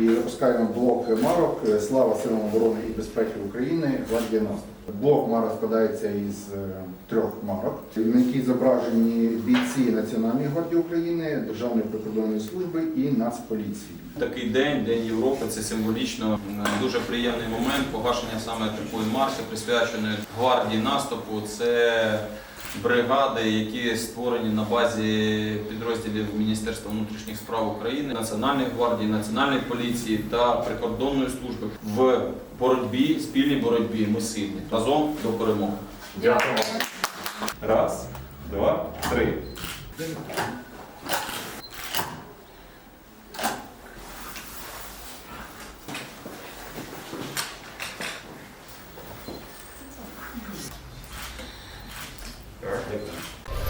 і запускаємо блок марок е, Слава силам оборони і безпеки України Гвардія наступ. Блок марок складається із е, трьох марок, на якій зображені бійці Національної гвардії України, Державної прикордонної служби і Нацполіції. Такий день, День Європи, це символічно дуже приємний момент погашення саме такої марки, присвяченої гвардії наступу. Це бригади, які створені на базі підрозділів Міністерства внутрішніх справ України, Національної гвардії, Національної поліції та прикордонної служби в боротьбі, спільній боротьбі. Ми сильні разом до перемоги. Дякую. Раз, два, три. Так, дякую.